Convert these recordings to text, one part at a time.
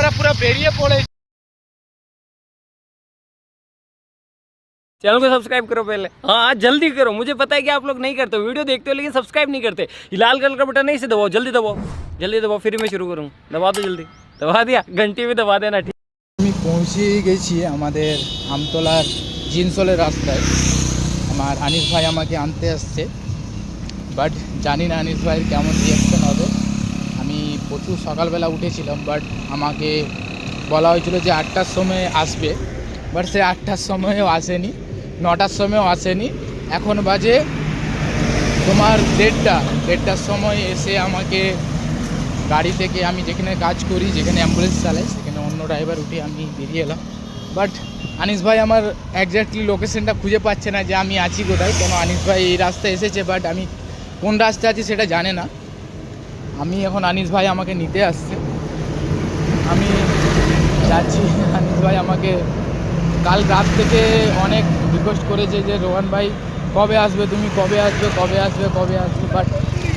আমরা পুরো বেরিয়ে পড়েছি चैनल को सब्सक्राइब करो पहले हाँ हाँ, जल्दी करो मुझे पता है कि आप लोग नहीं करते हो वीडियो देखते हो लेकिन सब्सक्राइब नहीं करते ये लाल कलर का बटन नहीं से दबाओ जल्दी दबाओ जल्दी दबाओ फिर मैं शुरू करूँ दबा दो जल्दी दबा दिया घंटी भी दबा देना ठीक আমি পৌঁছে গেছি আমাদের আমতলার জিনসলের রাস্তায় আমার আনিস ভাই আমাকে আনতে আসছে বাট জানি না আনিস ভাইয়ের কেমন রিয়াকশন হবে আমি প্রচুর সকালবেলা উঠেছিলাম বাট আমাকে বলা হয়েছিল যে আটটার সময় আসবে বাট সে আটটার সময়ও আসেনি, নটার সময়ও আসেনি। এখন বাজে তোমার দেড়টা, দেড়টার সময় এসে আমাকে গাড়ি থেকে আমি যেখানে কাজ করি, যেখানে অ্যাম্বুলেন্স চালাই সেখানে অন্য ড্রাইভার উঠে আমি বেরিয়ে এলাম। বাট আনিস ভাই আমার একজ্যাক্টলি লোকেশনটা খুঁজে পাচ্ছে না যে আমি আছি কোথায়, কেন আনিস ভাই এই রাস্তায় এসেছে বাট আমি কোন রাস্তায় আছি সেটা জানে না। আমি এখন আনিস ভাই আমাকে নিতে আসছে। আমি যাচ্ছি। আনিস ভাই আমাকে কাল রাত থেকে অনেক রিকোয়েস্ট করেছে যে, রোহান ভাই, কবে আসবে তুমি? কবে আসবে? কবে আসবে? কবে আসবে? বাট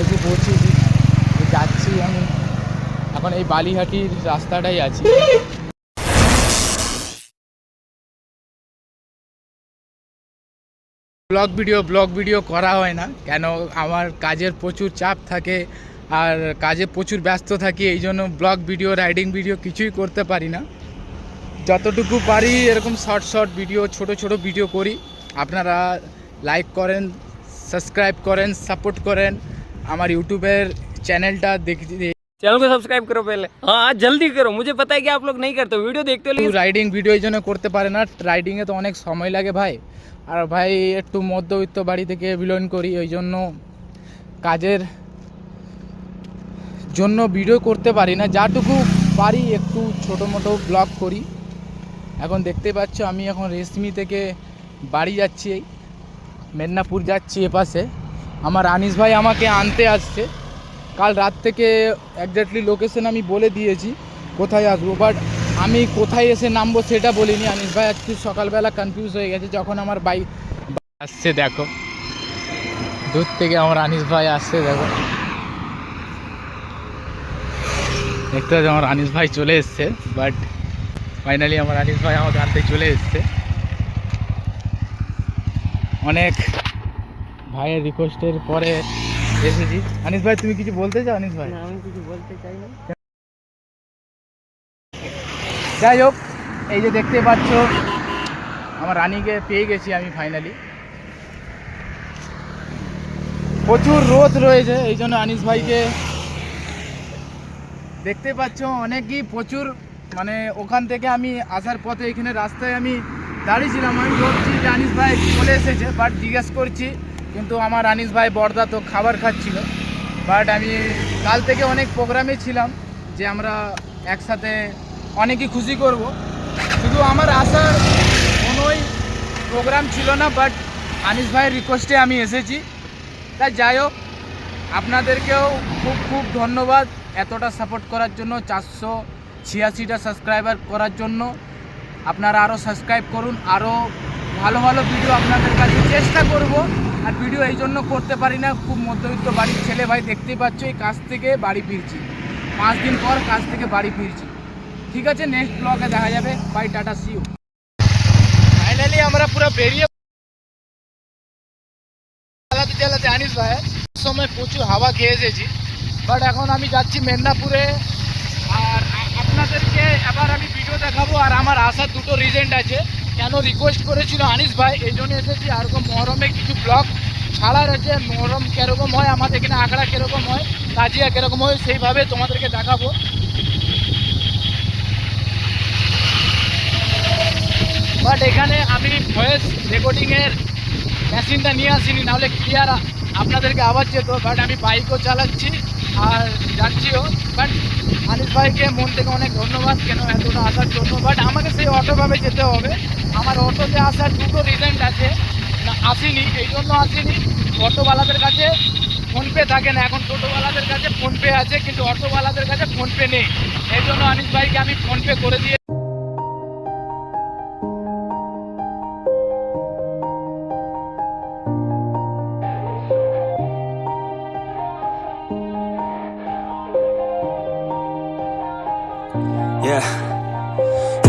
এসে পৌঁছেছি যাচ্ছি আমি। এখন এই বালিহাটির রাস্তাটাই আছি। ব্লগ ভিডিও ব্লগ ভিডিও করা হয় না। কেন? আমার কাজের প্রচুর চাপ থাকে। আর কাজে প্রচুর ব্যস্ত থাকি এই জন্য ব্লগ ভিডিও রাইডিং ভিডিও কিছুই করতে পারি না। যতটুকু পারি এরকম শর্ট শর্ট ভিডিও ছোট ছোট ভিডিও করি। আপনারা লাইক করেন সাবস্ক্রাইব করেন সাপোর্ট করেন। আমার ইউটিউবের চ্যানেলটা দেখ চ্যানেলকে সাবস্ক্রাইব করো পেলে। হ্যাঁ জলদি করো। মুঝে পাতা কি আপলোক নেই করতে? ভিডিও দেখতে হলে রাইডিং ভিডিও এই জন্য করতে পারে না। রাইডিংয়ে তো অনেক সময় লাগে ভাই। আর ভাই একটু মধ্যবিত্ত বাড়ি থেকে বিলন করি ওই জন্য কাজের জন্য ভিডিও করতে পারি না। যাটুকু পারি, একটু ছোটো মোটো ব্লগ করি। এখন দেখতে পাচ্ছ, আমি এখন রেশমি থেকে বাড়ি যাচ্ছি মেদিনীপুর যাচ্ছি এপাশে। আমার আনিস ভাই আমাকে আনতে আসছে। কাল রাত থেকে একজাক্টলি লোকেশন আমি বলে দিয়েছি, কোথায় আসব। বাট আমি কোথায় এসে নামবো সেটা বলিনি। আনিস ভাই আজকে সকালবেলা কনফিউজ হয়ে গেছে, যখন আমার বাইক আসছে, দেখো। দূর থেকে আমার আনিস ভাই আসছে, দেখো। দেখতে পাচ্ছি আমার আনিস ভাই চলে এসছে বাট ফাইনালি আমার আনিস ভাই আমাকে আনতে চলে এসছে। অনেক ভাইয়ের রিকোয়েস্টের পরে এসেছি। আনিস ভাই তুমি কিছু বলতে চাও? আনিস ভাই। আমি কিছু বলতে চাই না। যাই হোক এই যে দেখতে পাচ্ছ আমার রানীকে পেয়ে গেছি আমি ফাইনালি প্রচুর রোদ রয়েছে এই জন্য আনিস ভাইকে দেখতে পাচ্ছ, অনেকই প্রচুর মানে ওখান থেকে আমি আসার পথে এখানে রাস্তায় আমি দাঁড়িয়েছিলাম। আমি বলছি যে আনিস ভাই চলে এসেছে বাট জিজ্ঞেস করছি, কিন্তু আমার আনিস ভাই বর্দা তো খাবার খাচ্ছিল। বাট আমি কাল থেকে অনেক প্রোগ্রামে ছিলাম যে আমরা একসাথে অনেকই খুশি করব। শুধু আমার আসার কোনোই প্রোগ্রাম ছিল না বাট আনিস ভাইয়ের রিকোয়েস্টে আমি এসেছি। তাই যাই হোক, আপনাদেরকেও খুব খুব ধন্যবাদ। এতটা সাপোর্ট করার জন্য, চারশো ছিয়াশিটা সাবস্ক্রাইবার করার জন্য আপনারা আরও সাবস্ক্রাইব করুন। আরও ভালো ভালো ভিডিও আপনাদের কাছে চেষ্টা করব। আর ভিডিও এই জন্য করতে পারি না, খুব মধ্যবিত্ত বাড়ির ছেলে ভাই দেখতেই পাচ্ছ, এই কাজ থেকে বাড়ি ফিরছি। পাঁচ দিন পর কাজ থেকে বাড়ি ফিরছি। ঠিক আছে নেক্সট ব্লগে দেখা যাবে। বাই টাটা সিউ ফাইনালি আমরা পুরো বেরিয়ে চালাতে আনিস ভাই। সময় প্রচুর হাওয়া খেয়ে এসেছি। বাট এখন আমি যাচ্ছি মেদিনীপুরে। আর আপনাদেরকে এবার আমি ভিডিও দেখাবো, আর আমার আসার দুটো রিজেন্ট আছে। কেন রিকোয়েস্ট করেছিল আনিস ভাই? এই জন্য এসেছি, আর ওরকম মহরমে কিছু ব্লগ ছাড়ার আছে। মহরম কীরকম হয়, আমাদের এখানে আখড়া কীরকম হয় তাজিয়া কীরকম হয়, সেইভাবে তোমাদেরকে দেখাবো। বাট এখানে আমি ভয়েস রেকর্ডিংয়ের মেশিনটা নিয়ে আসিনি, নাহলে ক্লিয়ার আপনাদেরকে আওয়াজ যেত, বাট আমি বাইকও চালাচ্ছি। আর যাচ্ছিও বাট আনিস ভাইকে মন থেকে অনেক ধন্যবাদ কেন এতটা আসার জন্য? বাট আমাকে সেই অটোভাবে যেতে হবে। আমার অটোতে আসার দুটো রিজেন্ট আছে। আসিনি, এই জন্য আসিনি। অটোওয়ালাদের কাছে ফোনপে থাকে না। এখন টোটোওয়ালাদের কাছে ফোনপে আছে, কিন্তু অটোওয়ালাদের কাছে ফোনপে নেই। এই জন্য আনিস ভাইকে আমি ফোনপে করে দিয়ে Yeah.